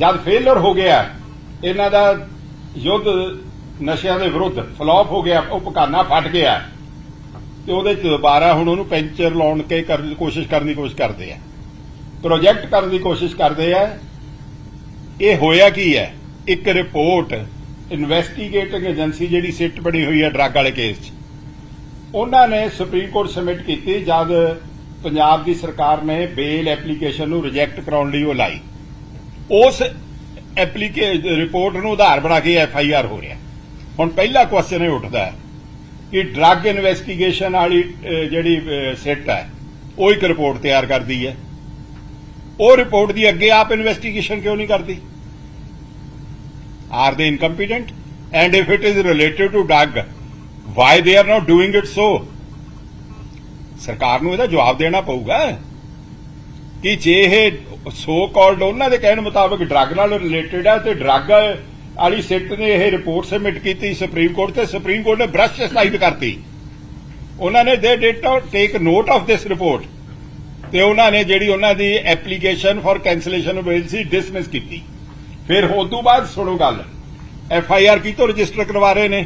ਜਦ ਫੇਲਰ ਹੋ ਗਿਆ, ਇਹਨਾਂ ਦਾ ਯੁੱਧ ਨਸ਼ਿਆਂ ਦੇ ਵਿਰੁੱਧ ਫਲॉप ਹੋ ਗਿਆ, ਉਹ ਪਕਾਨਾ ਫਟ ਗਿਆ। ਤੇ ਉਹਦੇ ਚ ਦੁਬਾਰਾ ਹੁਣ ਉਹਨੂੰ ਪੈਂਚਰ ਲਾਉਣ ਕੇ ਕਰਨ ਦੀ ਕੋਸ਼ਿਸ਼ ਕਰਨ ਦੀ ਕੋਸ਼ਿਸ਼ ਕਰਦੇ ਆ। ਪ੍ਰੋਜੈਕਟ ਕਰਨ ਦੀ ਕੋਸ਼ਿਸ਼ ਕਰਦੇ ਆ। ਇਹ ਹੋਇਆ ਕੀ ਹੈ? ਇੱਕ ਰਿਪੋਰਟ ਇਨਵੈਸਟੀਗੇਟਿੰਗ ਏਜੰਸੀ ਜਿਹੜੀ ਸਿੱਟ ਬਣੀ ਹੋਈ ਹੈ ਡਰੱਗ ਵਾਲੇ ਕੇਸ 'ਚ। ਉਹਨਾਂ ਨੇ ਸੁਪਰੀਮ ਕੋਰਟ ਸਬਮਿਟ ਕੀਤੀ ਜਦ ਪੰਜਾਬ ਦੀ ਸਰਕਾਰ ਨੇ ਬੇਲ ਐਪਲੀਕੇਸ਼ਨ ਨੂੰ ਰਿਜੈਕਟ ਕਰਾਉਣ ਲਈ ਉਹ ਲਾਈ। ਉਸ ਐਪਲੀਕੇ, ਰਿਪੋਰਟ ਨੂੰ ਆਧਾਰ ਬਣਾ ਕੇ ਐਫ ਆਈ ਆਰ ਹੋ ਰਿਹਾ। ਹੁਣ ਪਹਿਲਾ ਕੁਐਸਚਨ ਇਹ ਉੱਠਦਾ ਹੈ ਕਿ ਡਰੱਗ ਇਨਵੈਸਟੀਗੇਸ਼ਨ ਵਾਲੀ ਜਿਹੜੀ ਸਿੱਟ ਹੈ, ਉਹ ਇੱਕ ਰਿਪੋਰਟ ਤਿਆਰ ਕਰਦੀ ਹੈ। ਉਹ ਰਿਪੋਰਟ ਦੀ ਅੱਗੇ ਆਪ ਇਨਵੈਸਟੀਗੇਸ਼ਨ ਕਿਉਂ ਨਹੀਂ ਕਰਦੀ? Are they incompetent and if it is related to drug why they are not doing it so ਸਰਕਾਰ ਨੂੰ ਇਹਦਾ ਜਵਾਬ ਦੇਣਾ ਪਊਗਾ ਕਿ ਜੇ ਇਹ ਸੋ ਕਾਲਡ ਉਹਨਾਂ ਦੇ ਕਹਿਣ ਮੁਤਾਬਕ ਡਰੱਗ ਨਾਲ ਰਿਲੇਟਡ ਹੈ ਤੇ ਡਰੱਗ ਵਾਲੀ ਸਿੱਟ ਨੇ ਇਹ ਰਿਪੋਰਟ ਸਬਮਿਟ ਕੀਤੀ ਸੁਪਰੀਮ ਕੋਰਟ ਤੇ ਸੁਪਰੀਮ ਕੋਰਟ ਨੇ ਬ੍ਰਸ਼ ਸਾਈਡ ਕਰਤੀ। ਉਹਨਾਂ ਨੇ they did take note of this report ਤੇ ਉਹਨਾਂ ਨੇ ਜਿਹੜੀ ਉਹਨਾਂ ਦੀ application for cancellation of bail C dismiss ਕੀਤੀ। ਫਿਰ ਉਸ ਤੋਂ ਬਾਅਦ ਸੁਣੋ ਗੱਲ ਐਫ ਆਈ ਆਰ ਕਿਤੋਂ ਰਜਿਸਟਰ ਕਰਵਾ ਰਹੇ ਨੇ?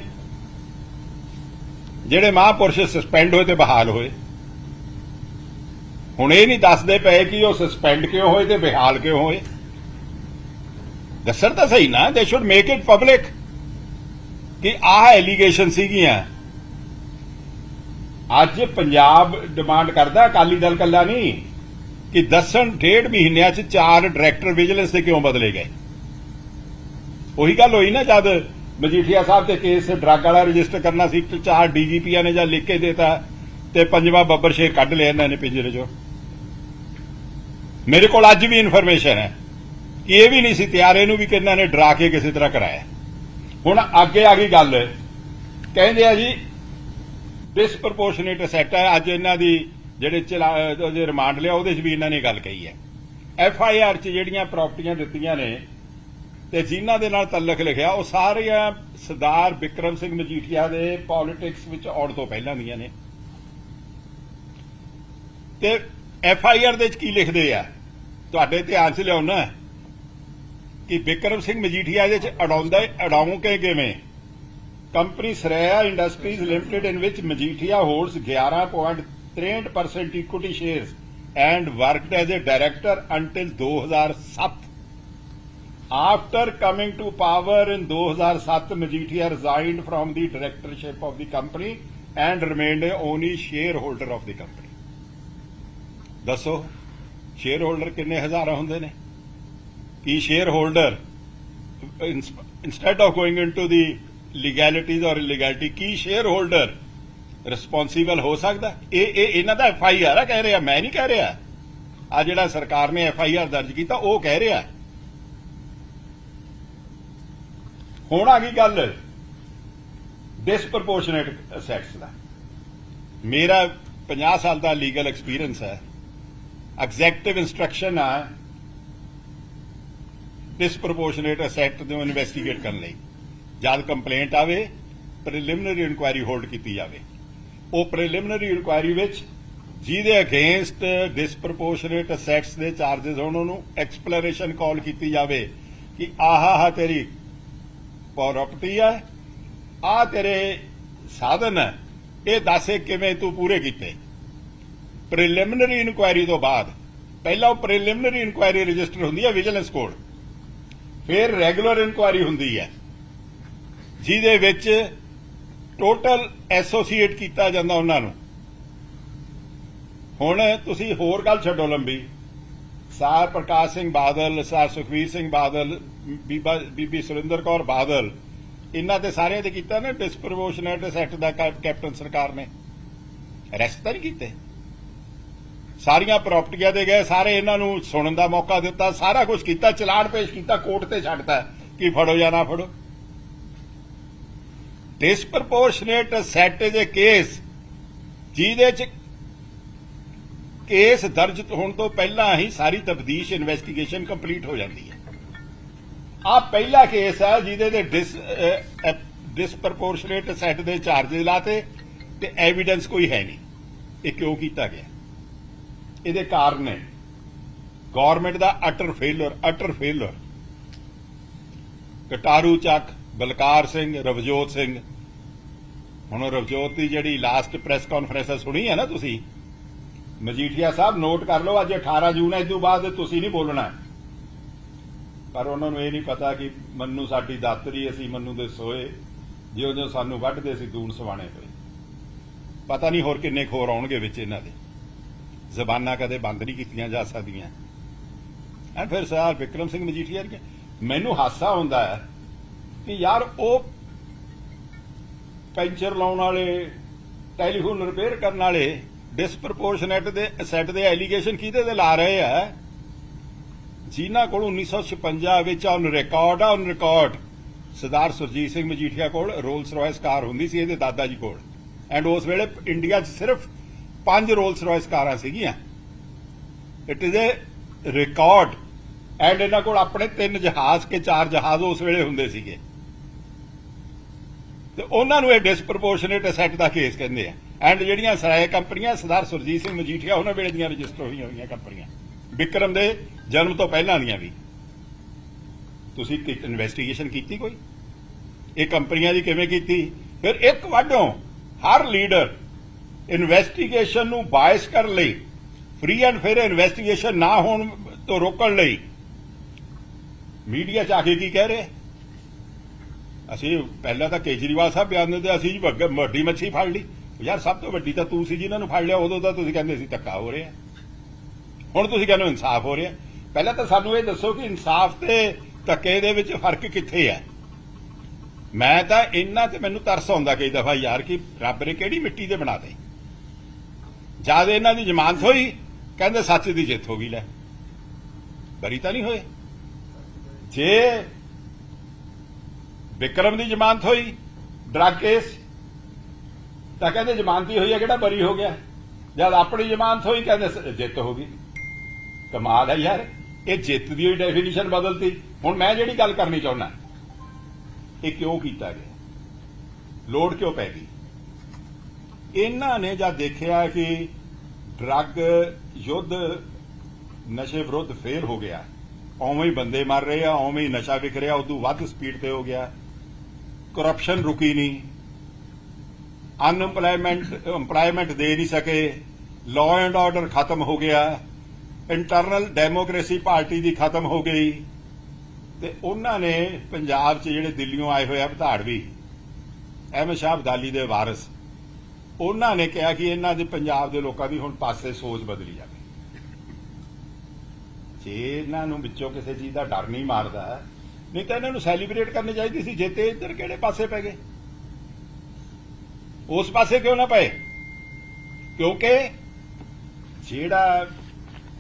ਜਿਹੜੇ ਮਹਾਂਪੁਰਸ਼ ਸਸਪੈਂਡ ਹੋਏ ਤੇ ਬਹਾਲ ਹੋਏ। ਹੁਣ ਇਹ ਨਹੀਂ ਦੱਸਦੇ ਪਏ ਕਿ ਉਹ ਸਸਪੈਂਡ ਕਿਉਂ ਹੋਏ ਤੇ ਬਹਾਲ ਕਿਉਂ ਹੋਏ? ਦੱਸਣ ਤਾਂ ਸਹੀ ਨਾ ਦੇ ਸ਼ੁੱਡ ਮੇਕ ਇਟ ਪਬਲਿਕ ਕਿ ਆਹ ਐਲੀਗੇਸ਼ਨ ਸੀਗੀਆਂ। ਅੱਜ ਪੰਜਾਬ ਡਿਮਾਂਡ ਕਰਦਾ, ਅਕਾਲੀ ਦਲ ਕੱਲਾ ਨਹੀਂ, ਕਿ ਦੱਸਣ ਡੇਢ ਮਹੀਨਿਆਂ 'ਚ ਚਾਰ ਡਾਇਰੈਕਟਰ ਵਿਜੀਲੈਂਸ ਦੇ ਕਿਉਂ ਬਦਲੇ ਗਏ? ਉਹੀ ਗੱਲ ਹੋਈ ਨਾ ਜਦ ਮਜੀਠੀਆ ਸਾਹਿਬ ਤੇ ਕੇਸ ਡਰੱਗ ਵਾਲਾ ਰਜਿਸਟਰ ਕਰਨਾ ਸੀ, ਤੇ ਚਾਰ ਡੀਜੀਪੀਆਂ ਨੇ ਜਾਂ ਲਿਖ ਕੇ ਦੇਤਾ, ਤੇ ਪੰਜਵਾਂ ਬੱਬਰ ਸ਼ੇਰ ਕੱਢ ਲਿਆ ਇਹਨਾਂ ਨੇ ਪਿੰਜਰੇ 'ਚੋਂ। ਮੇਰੇ ਕੋਲ ਅੱਜ ਵੀ ਇਨਫੋਰਮੇਸ਼ਨ ਹੈ। ਕਿ ਇਹ ਵੀ ਨਹੀਂ ਸੀ, ਤਿਆਰ ਇਹਨੂੰ ਵੀ ਕਿੰਨਾਂ ਨੇ ਡਰਾ ਕੇ ਕਿਸੇ ਤਰ੍ਹਾਂ ਕਰਾਇਆ। ਹੁਣ ਅੱਗੇ ਆ ਗਈ ਗੱਲ। ਕਹਿੰਦੇ ਆ ਜੀ ਡਿਸਪ੍ਰੋਪੋਰਸ਼ਨੇਟ ਅਸੈਟ ਹੈ। ਅੱਜ ਇਹਨਾਂ ਦੀ ਜਿਹੜੇ ਚਲਾ ਰਿਮਾਂਡ ਲਿਆ, ਉਹਦੇ 'ਚ ਵੀ ਇਹਨਾਂ ਨੇ ਗੱਲ ਕਹੀ ਹੈ। ਐਫ ਆਈ ਆਰ 'ਚ ਜਿਹੜੀਆਂ ਪ੍ਰਾਪਰਟੀਆਂ ਦਿੱਤੀਆਂ ਨੇ, ਤੇ ਜਿਨ੍ਹਾਂ ਦੇ ਨਾਲ ਤਲਕ ਲਿਖਿਆ, ਉਹ ਸਾਰੀਆਂ ਸਰਦਾਰ ਵਿਕਰਮ ਸਿੰਘ ਮਜੀਠੀਆ ਦੇ ਪੋਲਿਟਿਕਸ ਵਿੱਚ ਆਉਣ ਤੋਂ ਪਹਿਲਾਂ ਦੀਆਂ ਨੇ। ਤੇ ਐਫ ਆਈ ਆਰ ਦੇ ਵਿੱਚ ਕੀ ਲਿਖਦੇ ਆ ਤੁਹਾਡੇ ਧਿਆਨ 'ਚ ਲਿਆਉਣਾ ਕਿ ਬਿਕਰਮ ਸਿੰਘ ਮਜੀਠੀਆ ਦੇ 'ਚ ਅਡਾਉਂਦਾ ਅਡਾਉਂ ਕੇ ਕਿਵੇਂ company Saraya industries limited in ਵਿੱਚ Majithia holds 11.63% equity shares and worked as a director until 2007 after coming to power in 2007 Majithia resigned from the directorship of the company and remained only share holder of the company ਦੱਸੋ share holder ਕਿੰਨੇ ਹਜ਼ਾਰਾਂ ਹੁੰਦੇ ਨੇ? ਕੀ share holder instead of going into the legalities or illegality Ki share holder responsible ਹੋ ਸਕਦਾ? ਇਹ ਇਹ, ਇਹਨਾਂ ਦਾ ਐਫ ਆਈ ਆਰ ਆ ਕਹਿ ਰਿਹਾ, ਮੈਂ ਨਹੀਂ ਕਹਿ ਰਿਹਾ। ਆ ਜਿਹੜਾ ਸਰਕਾਰ ਨੇ ਐਫ ਆਈ ਆਰ ਦਰਜ ਕੀਤਾ, ਉਹ ਕਹਿ ਰਿਹਾ। ਹੁਣ ਆ ਗਈ ਗੱਲ ਡਿਸਪ੍ਰੋਪੋਰਸ਼ਨੇਟ ਅਸੈਟਸ ਦਾ। ਮੇਰਾ 50 ਸਾਲ ਦਾ ਲੀਗਲ ਐਕਸਪੀਰੀਅੰਸ ਹੈ। ਐਗਜ਼ੈਕਟਿਵ ਇਨਸਟਰਕਸ਼ਨ ਆ ਡਿਸਪ੍ਰੋਪੋਰਸ਼ਨੇਟ ਅਸੈਟ ਨੂੰ ਇਨਵੈਸਟੀਗੇਟ ਕਰਨ ਲਈ। ਜਦ ਕੰਪਲੇਂਟ ਆਵੇ ਪ੍ਰੀਲਿਮਿਨਰੀ ਇਨਕੁਆਇਰੀ ਹੋਲਡ ਕੀਤੀ ਜਾਵੇ। ਉਹ ਪ੍ਰੀਲਿਮਿਨਰੀ ਇਨਕੁਆਇਰੀ ਵਿੱਚ ਜਿਹਦੇ ਅਗੇਂਸਟ ਡਿਸਪ੍ਰੋਪੋਰਸ਼ਨੇਟ ਅਸੈਟਸ ਦੇ ਚਾਰजेस ਹੋਣ, ਉਹਨੂੰ ਐਕਸਪਲੇਨੇਸ਼ਨ ਕਾਲ ਕੀਤੀ ਜਾਵੇ ਕਿ ਆਹਾ ਆਹ ਤੇਰੀ ਪ੍ਰਾਪਰਟੀ ਹੈ ਆ ਤੇਰੇ ਸਾਧਨ ਹੈ ਇਹ ਦੱਸੇ ਕਿਵੇਂ ਤੂੰ ਪੂਰੇ ਕੀਤੇ। ਪ੍ਰੀਲਿਮਿਨਰੀ ਇਨਕੁਆਇਰੀ ਤੋਂ ਬਾਅਦ, ਪਹਿਲਾਂ ਉਹ ਪ੍ਰੀਲਿਮਿਨਰੀ ਇਨਕੁਆਇਰੀ ਰਜਿਸਟਰ ਹੁੰਦੀ ਹੈ ਵਿਜੀਲੈਂਸ ਕੋਡ ਫਿਰ ਰੈਗੂਲਰ ਇਨਕੁਆਇਰੀ ਹੁੰਦੀ ਹੈ, ਜਿਹਦੇ ਵਿੱਚ ਟੋਟਲ ਐਸੋਸੀਏਟ ਕੀਤਾ ਜਾਂਦਾ ਉਹਨਾਂ ਨੂੰ। ਹੁਣ ਤੁਸੀਂ ਹੋਰ ਗੱਲ ਛੱਡੋ ਲੰਬੀ। ਸਾਰ ਪ੍ਰਕਾਸ਼ ਸਿੰਘ ਬਾਦਲ, ਸਾਰ ਸੁਖਵੀਰ ਸਿੰਘ ਬਾਦਲ, ਬੀਬੀ ਸੁਰਿੰਦਰ ਕੌਰ ਬਾਦਲ, ਇਹਨਾਂ ਤੇ ਸਾਰਿਆਂ ਤੇ ਕੀਤਾ ਨਾ ਡਿਸਪ੍ਰੋਪੋਰਸ਼ਨੇਟ ਐਕਟ ਦਾ ਕੈਪਟਨ ਸਰਕਾਰ ਨੇ। ਅਰੈਸਟ ਤਾਂ ਨਹੀਂ ਕੀਤੇ। ਸਾਰੀਆਂ ਪ੍ਰਾਪਰਟੀਆਂ ਦੇ ਗਏ, ਸਾਰੇ ਇਹਨਾਂ ਨੂੰ ਸੁਣਨ ਦਾ ਮੌਕਾ ਦਿੱਤਾ, ਸਾਰਾ ਕੁਝ ਕੀਤਾ, ਚਲਾਨ ਪੇਸ਼ ਕੀਤਾ, ਕੋਰਟ ਤੇ ਛੱਡਤਾ। ਕਿ ਫੜੋ ਜਾਂ ਨਾ ਫੜੋ? Disproportionate assets is a case ਜਿਹਦੇ ਚ ਕੇਸ ਦਰਜ ਹੋਣ ਤੋਂ ਪਹਿਲਾਂ ਹੀ ਸਾਰੀ ਤਬਦੀਸ਼ ਇਨਵੈਸਟੀਗੇਸ਼ਨ ਕੰਪਲੀਟ ਹੋ ਜਾਂਦੀ ਹੈ। ਆ ਪਹਿਲਾ ਕੇਸ ਹੈ ਜਿਹਦੇ ਤੇ ਡਿਸ ਡਿਸਪ੍ਰੋਪੋਰਸ਼ਨੇਟ ਸੈਟ ਦੇ ਚਾਰजेस ਲਾਤੇ ਤੇ ਐਵੀਡੈਂਸ ਕੋਈ ਹੈ ਨਹੀਂ। ਇਹ ਕਿਉਂ ਕੀਤਾ ਗਿਆ? ਇਹਦੇ ਕਾਰਨ ਹੈ। ਗਵਰਨਮੈਂਟ ਦਾ utter failure utter failure Kataru Chak, Balkar Singh, Ravjot Singh. ਹੁਣ ਰਵਜੋਤ ਦੀ ਜਿਹੜੀ ਲਾਸਟ ਪ੍ਰੈਸ ਕਾਨਫਰੰਸ ਸੁਣੀ ਹੈ ਨਾ ਤੁਸੀਂ? ਮਜੀਠੀਆ ਸਾਹਿਬ ਨੋਟ ਕਰ ਲਓ, ਅੱਜ 18 ਜੂਨ ਹੈ, ਇਸ ਤੋਂ ਬਾਅਦ ਤੁਸੀਂ ਨਹੀਂ ਬੋਲਣਾ ਪਰ ਉਹਨਾਂ ਨੂੰ ਇਹ ਨਹੀਂ ਪਤਾ ਕਿ ਮੰਨੂ ਸਾਡੀ ਦਾਤਰੀ ਅਸੀਂ ਮੰਨੂ ਦੇ ਸੋਏ ਜਿਉਂ ਜਿਉਂ ਸਾਨੂੰ ਵੱਢਦੇ ਸੀ ਦੂਣ ਸਵਾਣੇ ਪਏ ਪਤਾ ਨਹੀਂ ਹੋਰ ਕਿੰਨੇ ਖੋਰ ਆਉਣਗੇ ਵਿੱਚ ਇਹਨਾਂ ਦੇ। ਜ਼ਬਾਨਾਂ ਕਦੇ ਬੰਦ ਨਹੀਂ ਕੀਤੀਆਂ ਜਾ ਸਕਦੀਆਂ। ਐਂ ਫਿਰ ਸਰਦਾਰ ਵਿਕਰਮ ਸਿੰਘ ਮਜੀਠੀਆ ਵਰਗੇ ਮੈਨੂੰ ਹਾਸਾ ਹੁੰਦਾ ਹੈ ਕਿ ਯਾਰ ਉਹ ਪੈਂਚਰ ਲਾਉਣ ਵਾਲੇ, ਟੈਲੀਫੋਨ ਰਿਪੇਅਰ ਕਰਨ ਵਾਲੇ ਡਿਸਪ੍ਰੋਪੋਰਸ਼ਨੇਟ ਦੇ ਅਸੈਟ ਦੇ ਐਲੀਗੇਸ਼ਨ ਕਿਹਦੇ ਤੇ ਲਾ ਰਹੇ ਆ? ਜਿਨ੍ਹਾਂ ਕੋਲ 1956 ਵਿੱਚ ਔਨ ਰਿਕਾਰਡ ਆ ਔਨ ਰਿਕਾਰਡ ਸਰਦਾਰ ਸੁਰਜੀਤ ਸਿੰਘ ਮਜੀਠੀਆ ਕੋਲ ਰੋਲਸ ਰਾਇਸ ਕਾਰ ਹੁੰਦੀ ਸੀ, ਇਹਦੇ ਦਾਦਾ ਜੀ ਕੋਲ। ਐਂਡ ਉਸ ਵੇਲੇ ਇੰਡੀਆ 'ਚ ਸਿਰਫ ਪੰਜ ਰੋਲਸ ਰਾਇਸ ਕਾਰਾਂ ਸੀਗੀਆਂ। It is a record and ਇਹਨਾਂ ਕੋਲ ਆਪਣੇ ਤਿੰਨ ਜਹਾਜ਼ ਕੇ ਚਾਰ ਜਹਾਜ਼ ਉਸ ਵੇਲੇ ਹੁੰਦੇ ਸੀਗੇ। ਤੇ ਉਹਨਾਂ ਨੂੰ ਇਹ ਡਿਸਪ੍ਰੋਪੋਰਸ਼ਨੇਟ ਅਸੈਟ ਦਾ ਕੇਸ ਕਹਿੰਦੇ ਆ। ਐਂਡ ਜਿਹੜੀਆਂ ਸਰਾਏ ਕੰਪਨੀਆਂ, ਸਰਦਾਰ ਸੁਰਜੀਤ ਸਿੰਘ ਮਜੀਠੀਆ, ਉਹਨਾਂ ਵੇਲੇ ਦੀਆਂ ਰਜਿਸਟਰ ਹੋਈਆਂ ਹੋਈਆਂ ਕੰਪਨੀਆਂ। ਵਿਕਰਮ ਦੇ ਜਨਮ ਤੋਂ ਪਹਿਲਾਂ ਦੀਆਂ ਵੀ। ਤੁਸੀਂ ਇਨਵੈਸਟੀਗੇਸ਼ਨ ਕੀਤੀ ਕੋਈ? ਇਹ ਕੰਪਨੀਆਂ ਦੀ ਕਿਵੇਂ ਕੀਤੀ? ਫਿਰ ਇੱਕ ਵਾਢੋਂ ਹਰ ਲੀਡਰ ਇਨਵੈਸਟੀਗੇਸ਼ਨ ਨੂੰ ਬਾਇਸ ਕਰਨ ਲਈ ਫ੍ਰੀ ਐਂਡ ਫੇਅਰ ਇਨਵੈਸਟੀਗੇਸ਼ਨ ਨਾ ਹੋਣ ਤੋਂ ਰੋਕਣ ਲਈ ਮੀਡੀਆ ਚ ਆ ਕੇ ਕੀ ਕਹਿ ਰਹੇ? ਅਸੀਂ ਪਹਿਲਾਂ ਤਾਂ ਕੇਜਰੀਵਾਲ ਸਾਹਿਬ ਬਿਆਨ ਦਿੰਦੇ, ਅਸੀਂ ਜੀ ਵੱਡੀ ਮੱਛੀ ਫੜ ਲਈ। ਯਾਰ ਸਭ ਤੋਂ ਵੱਡੀ ਤਾਂ ਤੂੰ ਸੀ ਜਿਨ੍ਹਾਂ ਨੂੰ ਫੜ ਲਿਆ, ਉਦੋਂ ਤਾਂ ਤੁਸੀਂ ਕਹਿੰਦੇ ਸੀ ਧੱਕਾ ਹੋ ਰਿਹਾ। ਹੁਣ ਤੁਸੀਂ ਕਹਿੰਦੇ ਹੋ ਇਨਸਾਫ ਹੋ ਰਿਹਾ। ਪਹਿਲਾਂ ਤਾਂ ਸਾਨੂੰ ਇਹ ਦੱਸੋ ਕਿ ਇਨਸਾਫ ਤੇ ਧੱਕੇ ਦੇ ਵਿੱਚ ਫ਼ਰਕ ਕਿੱਥੇ ਹੈ? ਮੈਂ ਤਾਂ ਇੰਨਾ ਤੇ ਮੈਨੂੰ ਤਰਸ ਆਉਂਦਾ ਕਈ ਦਫਾ ਯਾਰ ਕਿ ਰੱਬ ਨੇ ਕਿਹੜੀ ਮਿੱਟੀ ਦੇ ਬਣਾਤੇ ਜਦ ਇਹਨਾਂ ਦੀ ਜ਼ਮਾਨਤ ਹੋਈ, ਕਹਿੰਦੇ ਸੱਚ ਦੀ ਜਿੱਤ ਹੋ ਗਈ, ਲੈ। ਬਰੀ ਤਾਂ ਨਹੀਂ ਹੋਏ। ਜੇ ਵਿਕਰਮ ਦੀ ਜ਼ਮਾਨਤ ਹੋਈ, ਡਰੱਗ ਕੇਸ, ਤਾਂ ਕਹਿੰਦੇ ਜ਼ਮਾਨਤੀ ਹੋਈ ਹੈ, ਕਿਹੜਾ ਬਰੀ ਹੋ ਗਿਆ। ਜਦ ਆਪਣੀ ਜ਼ਮਾਨਤ ਹੋਈ, ਕਹਿੰਦੇ ਜਿੱਤ ਹੋ ਗਈ। ਕਮਾਲ ਹੈ ਯਾਰ, ਇਹ ਜਿੱਤ ਦੀ ਹੋਈ ਡੈਫੀਨੇਸ਼ਨ ਬਦਲਤੀ। ਹੁਣ ਮੈਂ ਜਿਹੜੀ ਗੱਲ ਕਰਨੀ ਚਾਹੁੰਦਾ, ਇਹ ਕਿਉਂ ਕੀਤਾ ਗਿਆ? ਲੋੜ ਕਿਉਂ ਪੈ ਗਈ? ਇਹਨਾਂ ਨੇ ਜਦ ਦੇਖਿਆ ਕਿ ਡਰੱਗ ਯੁੱਧ, ਨਸ਼ੇ ਵਿਰੁੱਧ ਫੇਲ ਹੋ ਗਿਆ, ਉਵੇਂ ਹੀ ਬੰਦੇ ਮਰ ਰਹੇ ਆ, ਉਵੇਂ ਹੀ ਨਸ਼ਾ ਵਿਕ ਰਿਹਾ, ਉਦੋਂ ਵੱਧ ਸਪੀਡ ਤੇ ਹੋ ਗਿਆ। ਕਰਪਸ਼ਨ ਰੁਕੀ ਨਹੀਂ। ਅਨਐਮਪਲੋਇਮੈਂਟ ਏਮਪਲੋਇਮੈਂਟ ਦੇ ਨਹੀਂ ਸਕੇ। ਲਾਅ ਐਂਡ ਆਰਡਰ ਖਤਮ ਹੋ ਗਿਆ। ਇੰਟਰਨਲ ਡੈਮੋਕ੍ਰੇਸੀ ਪਾਰਟੀ ਦੀ ਖਤਮ ਹੋ ਗਈ। ਤੇ ਉਹਨਾਂ ਨੇ ਪੰਜਾਬ 'ਚ ਜਿਹੜੇ ਦਿੱਲੀੋਂ ਆਏ ਹੋਏ ਆ, ਭਤਾੜਵੀ ਅਹਿਮਦ ਸ਼ਾਹ ਅਬਦਾਲੀ ਦੇ ਵਾਰਿਸ ਉਹਨਾਂ ਨੇ ਕਿਹਾ ਕਿ ਇਹਨਾਂ ਦੇ ਪੰਜਾਬ ਦੇ ਲੋਕਾਂ ਦੀ ਹੁਣ ਪਾਸੇ ਸੋਚ ਬਦਲੀ ਜਾਵੇ ਜੇ ਇਹਨਾਂ ਨੂੰ ਵਿੱਚੋਂ ਕਿਸੇ ਚੀਜ਼ ਦਾ ਡਰ ਨਹੀਂ ਮਾਰਦਾ, ਨਹੀਂ ਤਾਂ ਇਹਨਾਂ ਨੂੰ ਸੈਲੀਬ੍ਰੇਟ ਕਰਨੀ ਚਾਹੀਦੀ ਸੀ, ਜੇ ਤੇ ਇੱਧਰ ਕਿਹੜੇ ਪਾਸੇ ਪੈ ਗਏ? ਉਸ ਪਾਸੇ ਕਿਉਂ ਨਾ ਪਏ? ਕਿਉਂਕਿ ਜਿਹੜਾ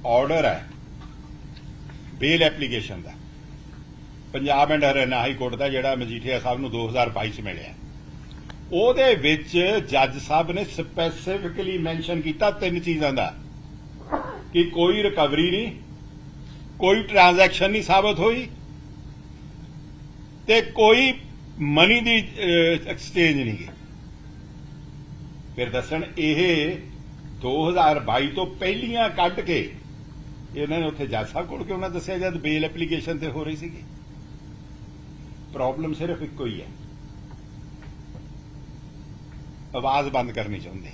ਆਰਡਰ ਹੈ bail application the, Punjab and Haryana high court ਦਾ ਜਿਹੜਾ ਮਜੀਠੀਆ ਸਾਹਿਬ ਨੂੰ 2022 ਚ ਮਿਲਿਆ। ਉਹਦੇ ਵਿੱਚ ਜੱਜ ਸਾਹਿਬ ਨੇ ਸਪੈਸੀਫਿਕਲੀ ਮੈਂਸ਼ਨ ਕੀਤਾ ਤਿੰਨ ਚੀਜ਼ਾਂ ਦਾ। ਕਿ ਕੋਈ ਰਿਕਵਰੀ ਨਹੀਂ, ਕੋਈ ਟ੍ਰਾਂਜੈਕਸ਼ਨ ਨਹੀਂ ਸਾਬਤ ਹੋਈ, ਤੇ ਕੋਈ ਮਨੀ ਦੀ ਐਕਸਚੇਂਜ ਨਹੀਂ ਗਈ। ਫਿਰ ਦੱਸਣ ਇਹ 2022 ਤੋਂ ਪਹਿਲੀਆਂ ਕੱਢ ਕੇ ਇਹਨਾਂ ਨੇ ਉੱਥੇ ਜੱਜ ਸਾਹਿਬ ਕੋਲ ਕਿਉਂ ਉਹਨਾਂ ਦੱਸਿਆ ਜਦ ਬੇਲ ਐਪਲੀਕੇਸ਼ਨ ਤੇ ਹੋ ਰਹੀ ਸੀਗੀ। ਪ੍ਰੋਬਲਮ ਸਿਰਫ ਇੱਕੋ ਹੀ ਹੈ। ਆਵਾਜ਼ ਬੰਦ ਕਰਨੀ ਚਾਹੁੰਦੇ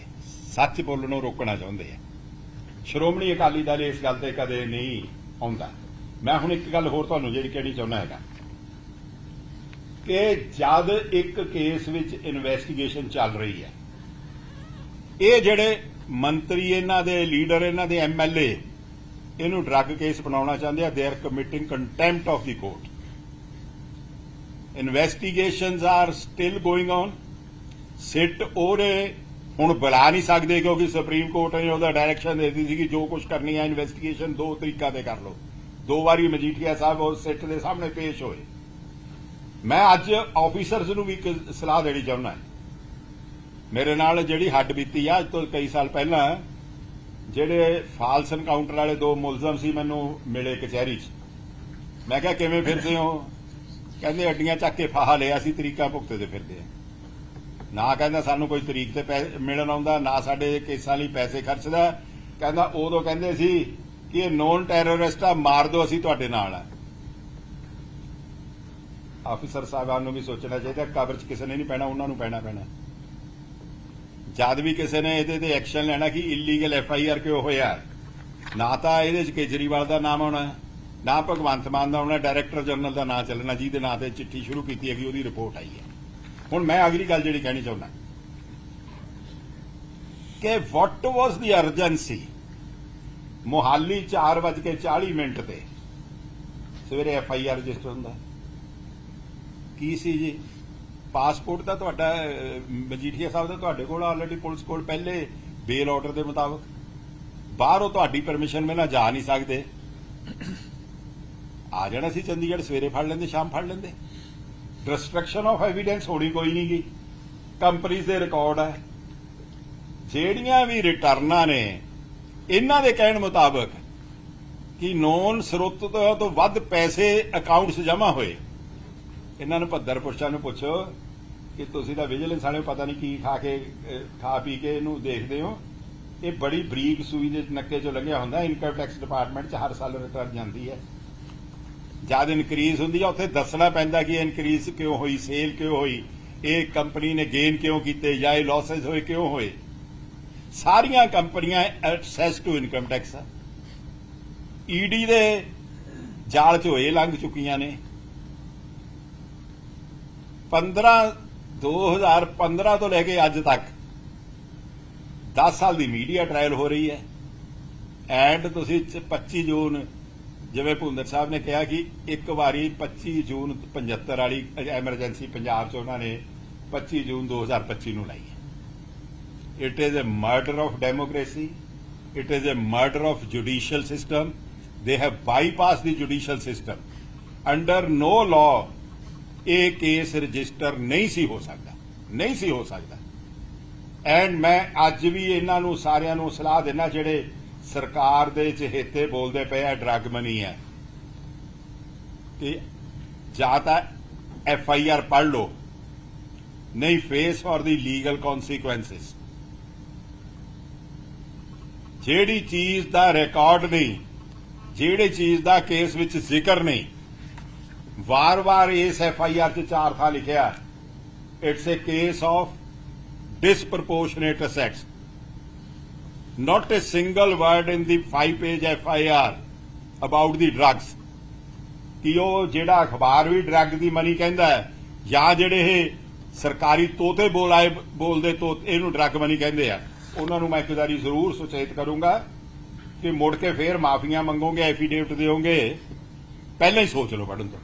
ਸੱਚ ਬੋਲਣੋਂ ਰੋਕਣਾ ਚਾਹੁੰਦੇ ਆ। ਸ਼੍ਰੋਮਣੀ ਅਕਾਲੀ ਦਲ ਇਸ ਗੱਲ ਤੇ ਕਦੇ ਨਹੀਂ ਆਉਂਦਾ। ਮੈਂ ਹੁਣ ਇੱਕ ਗੱਲ ਹੋਰ ਤੁਹਾਨੂੰ ਜਿਹੜੀ ਕਹਿਣੀ ਚਾਹੁੰਦਾ ਹੈਗਾ। ਕਿ ਜਦ ਇੱਕ ਕੇਸ ਵਿੱਚ ਇਨਵੈਸਟੀਗੇਸ਼ਨ ਚੱਲ ਰਹੀ ਹੈ, ਇਹ ਜਿਹੜੇ ਮੰਤਰੀ ਇਹਨਾਂ ਦੇ, ਲੀਡਰ ਇਹਨਾਂ ਦੇ ਐਮਐਲਏ ਇਹਨੂੰ ਡਰੱਗ ਕੇਸ ਬਣਾਉਣਾ ਚਾਹੁੰਦੇ ਆ they are committing contempt of the court investigations are still going on SIT ਉਹਨੇ ਹੁਣ ਬੁਲਾ ਨਹੀਂ ਸਕਦੇ ਕਿਉਂਕਿ ਸੁਪਰੀਮ ਕੋਰਟ ਨੇ ਉਹਦਾ ਡਾਇਰੈਕਸ਼ਨ ਦੇ ਦਿੱਤੀ ਸੀ ਕਿ ਜੋ ਕੁਝ ਕਰਨੀ ਹੈ ਇਨਵੈਸਟੀਗੇਸ਼ਨ ਦੋ ਤਰੀਕਾ ਤੇ ਕਰ ਲਓ। ਦੋ ਵਾਰੀ ਮਜੀਠੀਆ ਸਾਹਿਬ ਉਸ ਸਿੱਟ ਦੇ ਸਾਹਮਣੇ ਪੇਸ਼ ਹੋਏ। ਮੈਂ ਅੱਜ ਆਫੀਸਰਸ ਨੂੰ ਵੀ ਇੱਕ ਸਲਾਹ ਦੇਣੀ ਚਾਹੁੰਦਾ ਮੇਰੇ ਨਾਲ ਜਿਹੜੀ ਹੱਡ ਬੀਤੀ ਆ, ਅੱਜ ਤੋਂ ਕਈ ਸਾਲ ਪਹਿਲਾਂ, ਜਿਹੜੇ ਫਾਲਸ ਐਨਕਾਊਂਟਰ ਵਾਲੇ ਦੋ ਮੁਲਜ਼ਮ ਸੀ ਮੈਨੂੰ ਮਿਲੇ ਕਚਹਿਰੀ 'ਚ। ਮੈਂ ਕਿਹਾ, ਕਿਵੇਂ ਫਿਰਦੇ ਹੋ? ਕਹਿੰਦੇ, ਅੱਡੀਆਂ ਚੱਕ ਕੇ ਫਾਹਾ ਲਿਆ ਸੀ, ਤਰੀਕਾ ਭੁਗਤੇ ਤੇ ਫਿਰਦੇ ਆ। ਨਾ ਕਹਿੰਦਾ ਸਾਨੂੰ ਕੋਈ ਤਰੀਕ ਤੇ ਮਿਲਣ ਆਉਂਦਾ, ਨਾ ਸਾਡੇ ਕੇਸਾਂ ਲਈ ਪੈਸੇ ਖਰਚਦਾ। ਕਹਿੰਦਾ ਉਦੋਂ ਕਹਿੰਦੇ ਸੀ ਕਿ ਇਹ ਨੋਨ ਟੈਰਰਿਸਟ ਆ, ਮਾਰ ਦਿਓ ਅਸੀਂ ਤੁਹਾਡੇ ਨਾਲ। ਆ ਆਫੀਸਰ ਸਾਹਿਬਾਨ ਨੂੰ ਵੀ ਸੋਚਣਾ ਚਾਹੀਦਾ, ਕਬਰ 'ਚ ਕਿਸੇ ਨੇ ਨਹੀਂ ਪੈਣਾ, ਉਹਨਾਂ ਨੂੰ ਪੈਣਾ ਪੈਣਾ। ਜਦ ਵੀ ਕਿਸੇ ਨੇ ਇਹਦੇ ਤੇ ਐਕਸ਼ਨ ਲੈਣਾ ਕਿ ਇਲੀਗਲ ਐਫ ਆਈ ਆਰ ਕਿਉਂ ਹੋਇਆ? ਨਾ ਤਾਂ ਇਹਦੇ 'ਚ ਕੇਜਰੀਵਾਲ ਦਾ ਨਾਮ ਆਉਣਾ, ਨਾ ਭਗਵੰਤ ਮਾਨ ਦਾ ਆਉਣਾ ਡਾਇਰੈਕਟਰ ਜਨਰਲ ਦਾ ਨਾਮ ਚੱਲਣਾ, ਜਿਹਦੇ ਨਾਂ ਤੇ ਚਿੱਠੀ ਸ਼ੁਰੂ ਕੀਤੀ ਹੈਗੀ, ਉਹਦੀ ਰਿਪੋਰਟ ਆਈ ਹੈ। ਹੁਣ ਮੈਂ ਅਗਲੀ ਗੱਲ ਜਿਹੜੀ ਕਹਿਣੀ ਚਾਹੁੰਦਾ। ਕਿ what was the urgency Mohali 4:40 minute ਤੇ ਸਵੇਰੇ ਐਫ ਆਈ ਆਰ ਰਜਿਸਟਰ ਹੁੰਦਾ। ਕੀ ਸੀ ਜੀ? ਪਾਸਪੋਰਟ ਤਾਂ ਤੁਹਾਡਾ, ਮਜੀਠੀਆ ਸਾਹਿਬ ਦਾ ਤੁਹਾਡੇ ਕੋਲ ਆਲਰੇਡੀ ਪੁਲਿਸ ਕੋਲ ਪਹਿਲੇ ਬੇਲ ਆਰਡਰ ਦੇ ਮੁਤਾਬਕ। ਬਾਹਰੋਂ ਤੁਹਾਡੀ ਪਰਮਿਸ਼ਨ ਬਿਨਾਂ ਜਾ ਨਹੀਂ ਸਕਦੇ। ਆ ਜਾਣਾ ਸੀ ਚੰਡੀਗੜ੍ਹ, ਸਵੇਰੇ ਫੜ ਲੈਂਦੇ, ਸ਼ਾਮ ਫੜ ਲੈਂਦੇ। ਡਿਸਟਰਕਸ਼ਨ ਆਫ ਐਵੀਡੈਂਸ ਹੋਣੀ ਕੋਈ ਨਹੀਂ ਗੀ। ਕੰਪਨੀਜ਼ ਦੇ ਰਿਕਾਰਡ ਹੈ ਜਿਹੜੀਆਂ ਵੀ ਰਿਟਰਨਾਂ ਨੇ, ਇਹਨਾਂ ਦੇ ਕਹਿਣ ਮੁਤਾਬਕ ਕਿ ਨੌਨ ਸਰੋਤ ਤੋਂ ਵੱਧ ਪੈਸੇ ਅਕਾਊਂਟਸ ਜਮ੍ਹਾਂ ਹੋਏ। ਇਹਨਾਂ ਨੂੰ ਭੱਦਰ ਪੁਰਸ਼ਾਂ ਨੂੰ ਪੁੱਛੋ ਕਿ ਤੁਸੀਂ ਤਾਂ ਵਿਜੀਲੈਂਸ ਵਾਲੇ ਪਤਾ ਨਹੀਂ ਕੀ ਖਾ ਕੇ ਖਾ ਪੀ ਕੇ ਇਹਨੂੰ ਦੇਖਦੇ ਹੋ। ਇਹ ਬੜੀ ਬਰੀਕ ਸੂਈ ਦੇ ਨੱਕੇ ਚੋਂ ਲੰਘਿਆ ਹੁੰਦਾ। ਇਨਕਮ ਟੈਕਸ ਡਿਪਾਰਟਮੈਂਟ 'ਚ ਹਰ ਸਾਲ ਰਿਟਰਨ ਜਾਂਦੀ ਹੈ। ਜਦ ਇਨਕਰੀਜ਼ ਹੁੰਦੀ ਆ, ਉੱਥੇ ਦੱਸਣਾ ਪੈਂਦਾ ਕਿ ਇਨਕਰੀਜ਼ ਕਿਉਂ ਹੋਈ, ਸੇਲ ਕਿਉਂ ਹੋਈ, ਇਹ ਕੰਪਨੀ ਨੇ ਗੇਨ ਕਿਉਂ ਕੀਤੇ ਜਾਂ ਇਹ ਲਾਸਸ ਹੋਏ, ਕਿਉਂ ਹੋਏ। ਸਾਰੀਆਂ ਕੰਪਨੀਆਂ ਐਕਸੈਸ ਟੂ ਇਨਕਮ ਟੈਕਸ ਆ। ਈਡੀ ਦੇ ਜਾਲ 'ਚ ਹੋਏ ਲੰਘ ਚੁੱਕੀਆਂ ਨੇ। 15 2015 ਤੋਂ ਲੈ ਕੇ ਅੱਜ ਤੱਕ 10 ਸਾਲ ਦੀ ਮੀਡੀਆ ਟ੍ਰਾਇਲ ਹੋ ਰਹੀ ਹੈ। ਐਂਡ ਤੁਸੀਂ ਚ- 25 ਜੂਨ ਜਿਵੇਂ ਭੁੰਦਰ ਸਾਹਿਬ ਨੇ ਕਿਹਾ ਕਿ ਇੱਕ ਵਾਰੀ 25 ਜੂਨ 75 ਵਾਲੀ ਐਮਰਜੈਂਸੀ ਪੰਜਾਬ 'ਚ ਉਹਨਾਂ ਨੇ 25 ਜੂਨ 2025 ਨੂੰ ਲਾਈ ਹੈ। It is a murder of democracy it is a murder of judicial system they have bypass the judicial system under no law ਇਹ ਕੇਸ ਰਜਿਸਟਰ ਨਹੀਂ ਸੀ ਹੋ ਸਕਦਾ, ਨਹੀਂ ਸੀ ਹੋ ਸਕਦਾ। ਐਂਡ ਮੈਂ ਅੱਜ ਵੀ ਇਹਨਾਂ ਨੂੰ ਸਾਰਿਆਂ ਨੂੰ ਸਲਾਹ ਦੇਣਾ ਜਿਹੜੇ ਸਰਕਾਰ ਦੇ ਚਹੇਤੇ ਬੋਲਦੇ ਪਏ ਆ ਡਰੱਗ ਮਨੀ ਹੈ ਕਿ ਜਾਂ ਤਾਂ ਐਫ ਆਈ ਆਰ ਪੜ ਲਓ, ਨਹੀਂ face for the legal consequences ਜਿਹੜੀ ਚੀਜ਼ ਦਾ ਰਿਕਾਰਡ ਨਹੀਂ, ਜਿਹੜੀ ਚੀਜ਼ ਦਾ ਕੇਸ ਵਿੱਚ ਜ਼ਿਕਰ ਨਹੀਂ, ਵਾਰ-ਵਾਰ ਇਸ ਐਫ ਆਈ ਆਰ 'ਚ ਚਾਰ ਥਾਂ ਲਿਖਿਆ it's a case of disproportionate assets. Not a single word in the five-page FIR about the drugs. ਕਿ ਉਹ ਜਿਹੜਾ ਅਖਬਾਰ ਵੀ ਡਰੱਗ ਦੀ ਮਨੀ ਕਹਿੰਦਾ ਹੈ, ਜਾਂ ਜਿਹੜੇ ਇਹ ਸਰਕਾਰੀ ਤੋਤੇ ਬੋਲਾਏ, ਬੋਲਦੇ ਤੋ ਇਹਨੂੰ ਡਰੱਗ ਮਨੀ ਕਹਿੰਦੇ ਆ। ਉਹਨਾਂ ਨੂੰ ਮੈਂ ਇੱਕ ਵਾਰੀ ਜ਼ਰੂਰ ਸੁਚੇਤ ਕਰੂੰਗਾ ਕਿ ਮੁੜ ਕੇ ਫੇਰ ਮਾਫੀਆਂ ਮੰਗੋਗੇ ਐਫੀਡੇਵਿਟ ਦਿਓਗੇ। ਪਹਿਲਾਂ ਹੀ ਸੋਚ ਲਓ ਪੜਨ ਤੋਂ।